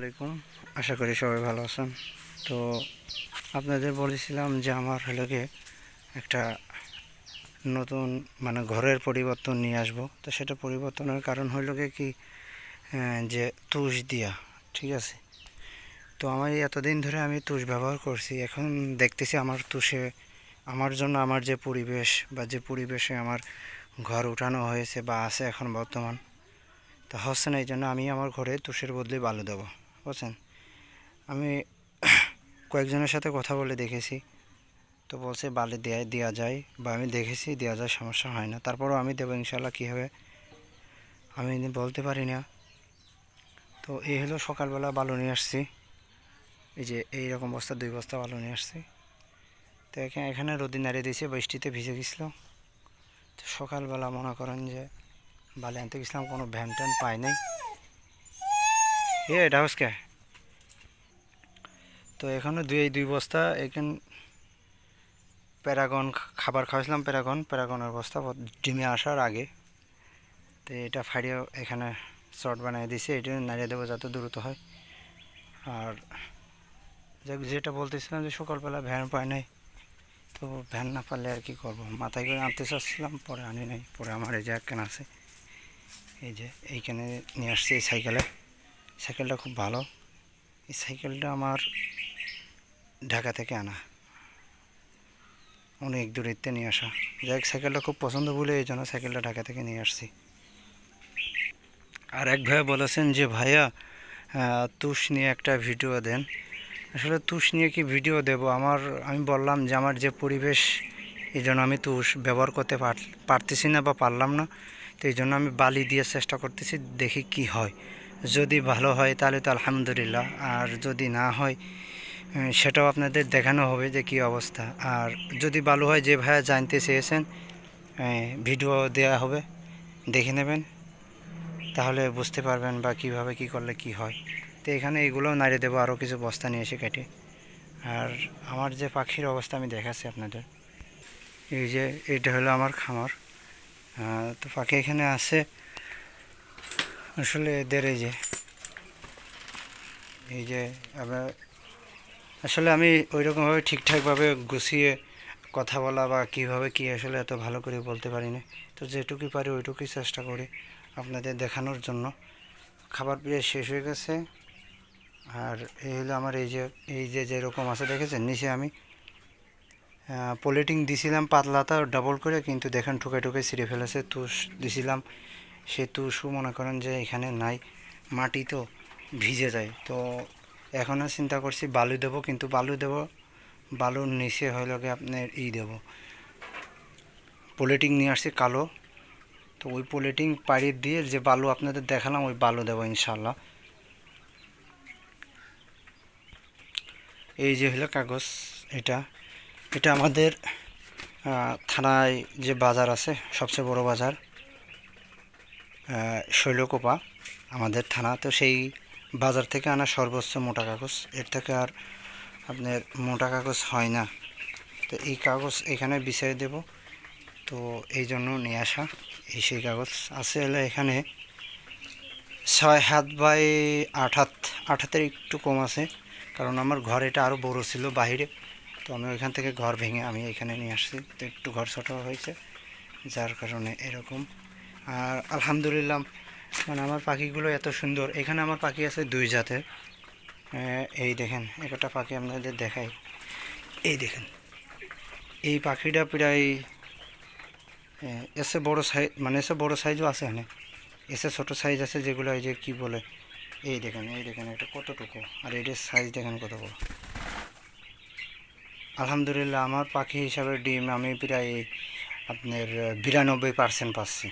আলাইকুম। আশা করি সবাই ভালো আছেন। তো আপনাদের বলেছিলাম যে আমার হলো একটা নতুন মানে ঘরের পরিবর্তন নিয়ে আসব। তো সেটা পরিবর্তনের কারণ হলো গিয়ে কি যে তুষ দিয়া, ঠিক আছে? তো আমার এতদিন ধরে আমি তুষ ব্যবহার করছি। এখন দেখতেছি আমার তুষে, আমার জন্য আমার যে পরিবেশ বা যে পরিবেশে আমার ঘর উঠানো হয়েছে বা আছে এখন বর্তমান, তা হচ্ছে না, এই জন্য আমি আমার ঘরে তুষের বদলে বালু দেবো। বুঝছেন? আমি কয়েকজনের সাথে কথা বলে দেখেছি। তো বলছে, বালি দেয়া দেওয়া যায় বা আমি দেখেছি দেওয়া যায়, সমস্যা হয় না। তারপরেও আমি দেবো ইনশাল্লাহ কী হবে? আমি বলতে পারি না। তো এই হলো সকালবেলা বালু নিয়ে আসছি। এই যে এই রকম বস্তা, দুই বস্তা বালু নিয়ে আসছি। তো এখানে এখানে রোদি নাড়িয়ে দিয়েছে, বৃষ্টিতে ভিজে গেছিল। তো সকালবেলা মনে করেন যে বালি আনতে গেছিলাম, কোনো ভ্যান ট্যান পাই নাই। এ হচ্ছে তো এখানে দুই দুই বস্তা, এখান প্যারাগন খাবার খাওয়াছিলাম প্যারাগন, প্যারাগনের বস্তা ডিমে আসার আগে। তো এটা ফাড়িয়ে এখানে শর্ট বানিয়ে দিয়েছি এটা নাড়িয়ে দেবো যাতে দ্রুত হয়। আর যেটা বলতেছিলাম যে সকালবেলা ভ্যান পাই নাই, তো ভ্যান না পারলে আর কি করব? মাথায় করে আনতে চাচ্ছিলাম, পরে আনি নাই, পরে আমার এই যে একখান আছে, এই যে এইখানে নিয়ে আসছি এই সাইকেলে। সাইকেলটা খুব ভালো। এই সাইকেলটা আমার ঢাকা থেকে আনা। অনেক দূরেতে নিয়ে আসা। যাই হোক, সাইকেলটা খুব পছন্দ বলে এই জন্য সাইকেলটা ঢাকা থেকে নিয়ে আসছি। আর এক ভাইয়া বলেছেন যে ভাইয়া তুষ নিয়ে একটা ভিডিও দেন। আসলে তুষ নিয়ে কি ভিডিও দেব? আমার আমি বললাম যে আমার যে পরিবেশ এই জন্য আমি তুষ ব্যবহার করতে পার- পারতেছি না বা পারলাম না। তো এই জন্য আমি বালি দিয়ে চেষ্টা করতেছি দেখি কি হয়। যদি ভালো হয় তাহলে তো আলহামদুলিল্লাহ। আর যদি না হয় সেটাও আপনাদের দেখানো হবে যে কি অবস্থা। আর যদি ভালো হয়, যে ভাইয়া জানতে চেয়েছেন ভিডিও দেওয়া হবে, দেখে নেবেন। তাহলে বুঝতে পারবেন বা কীভাবে কি করলে কি হয়। তো এখানে এইগুলোও নাড়িয়ে দেবো, আরও কিছু বস্তা নিয়ে এসে কেটে। আর আমার যে পাখির অবস্থা আমি দেখাচ্ছি আপনাদের। এই যে, এটা হলো আমার খামার। তো পাখি এখানে আছে। আসলে এদের এই যে। এই যে আমরা, আসলে আমি ওই রকমভাবে ঠিকঠাকভাবে গুছিয়ে কথা বলা বা কীভাবে কী আসলে এত ভালো করে বলতে পারি না। তো যেটুকুই পারি ওইটুকুই চেষ্টা করি আপনাদের দেখানোর জন্য। খাবার প্রায় শেষ হয়ে গেছে। আর এই হলো আমার এই যে এই যে যেরকম আছে দেখেছেন, নিচে আমি পলিটিং দিছিলাম পাতলাতা ডাবল করে, কিন্তু দেখেন ঠুকে ঠুকে ছিঁড়ে ফেলেছে, তুষ দিছিলাম। সে তুষও মনে করেন যে এখানে নাই, মাটি তো ভিজে যায়। তো এখনও চিন্তা করছি বালু দেবো, কিন্তু বালু দেবো, বালুর নিচে হইল গিয়ে আপনার ই দেবো। পলিটিং নিয়ে আসছি কালো। তো ওই পলিটিং পাড়ি দিয়ে যে বালু আপনাদের দেখালাম, ওই বালু দেবো ইনশাল্লাহ এই যে হলো কাগজ, এটা। এটা আমাদের থানায় যে বাজার আছে, সবচেয়ে বড় বাজার। শৈলকোপা আমাদের থানা। তো সেই বাজার থেকে আনা সর্বোচ্চ মোটা কাগজ। এর থেকে আর আপনার মোটা কাগজ হয় না। তো এই কাগজ এখানে বিছিয়ে দেব। তো এই জন্য নিয়ে আসা এই সেই কাগজ। আছে হলে এখানে ছয় হাত বাই আট হাত, আট হাতের একটু কম আছে। কারণ আমার ঘর এটা আরও বড় ছিল বাইরে তো আমি ওইখান থেকে ঘর ভেঙে আমি এখানে নিয়ে আসছি। তো একটু ঘর ছোটো হয়েছে। যার কারণে এরকম আর আলহামদুলিল্লাহ মানে আমার পাখিগুলো এত সুন্দর। এখানে আমার পাখি আছে দুই জাতের। এই দেখেন, একটা পাখি আপনাদের দেখাই। এই দেখেন, এই পাখিটা প্রায় এসে বড় সাইজ মানে এসে বড় সাইজও আছে এখানে। এসে ছোটো সাইজ আছে যেগুলো এই যে কী বলে, এই দেখেন এই দেখেন এটা কতটুকু? আর এটার সাইজ দেখেন কত বড়। আলহামদুলিল্লাহ, আমার পাখি হিসাবে ডিম আমি প্রায় আপনার বিরানব্বই পার্সেন্ট পাচ্ছি।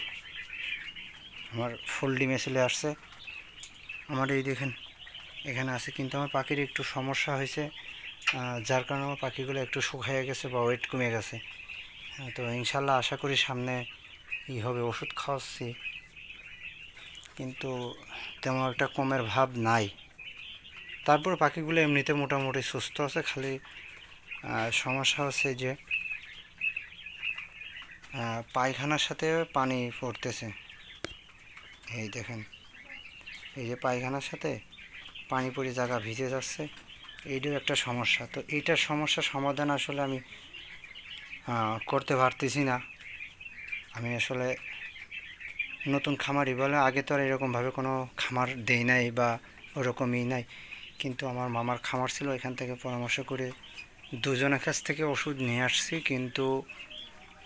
আমার ফুল ডিমে চলে আসছে। আমার এই দেখেন এখানে আছে কিন্তু আমার পাখির একটু সমস্যা হয়েছে যার কারণে আমার পাখিগুলো একটু শুকিয়ে গেছে বা ওয়েট কমে গেছে। হ্যাঁ, তো ইনশাল্লাহ আশা করি সামনে ই হবে ওষুধ খাওয়াচ্ছি। কিন্তু তেমন একটা কমের ভাব নাই। তারপর পাখিগুলো এমনিতে মোটামুটি সুস্থ আছে খালি সমস্যা হচ্ছে যে পায়খানার সাথে পানি পড়তেছে। এই দেখেন, এই যে পায়খানার সাথে পানি পড়ে জায়গা ভিজে যাচ্ছে, এইটাও একটা সমস্যা। তো এইটার সমস্যার সমাধান আসলে আমি করতে পারতেছি না। আমি আসলে নতুন খামারই বলে আগে তো আর এরকমভাবে কোনো খামার দেই নাই বা ওরকমই নাই। কিন্তু আমার মামার খামার ছিল, এখান থেকে পরামর্শ করে দুজনের কাছ থেকে ওষুধ নিয়ে আসছি, কিন্তু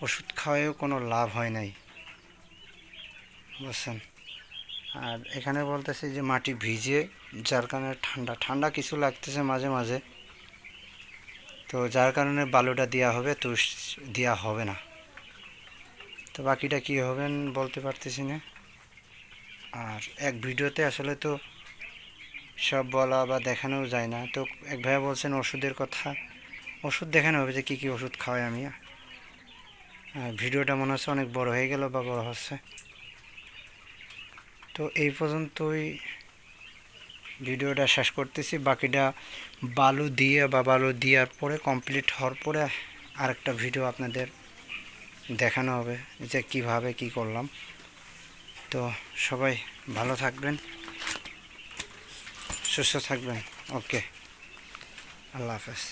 ওষুধ খাওয়ায়ও কোনো লাভ হয় নাই। বুঝছেন? আর এখানে বলতেছে যে মাটি ভিজে যার কারণে ঠান্ডা ঠান্ডা কিছু লাগতেছে মাঝে মাঝে। তো যার কারণে বালুটা দেওয়া হবে তো দেওয়া হবে না। তো বাকিটা কী হবেন বলতে পারতেছি না। আর এক ভিডিওতে আসলে তো সব বলা বা দেখানোও যায় না। তো এক ভাইয়া বলছেন ওষুধের কথা। ওষুধ দেখানো হবে যে কী কী ওষুধ খাওয়াই আমি। আর ভিডিওটা মনে হচ্ছে অনেক বড় হয়ে গেল বা বড় হচ্ছে। তো এই পর্যন্তই ভিডিওটা শেষ করতেছি। বাকিটা বালু দিয়ে বা বালু দেওয়ার পরে কমপ্লিট হওয়ার পরে আরেকটা ভিডিও আপনাদের দেখানো হবে যে কীভাবে কি করলাম। তো সবাই ভালো থাকবেন, সুস্থ থাকবেন। ওকে, আল্লাহ হাফেজ।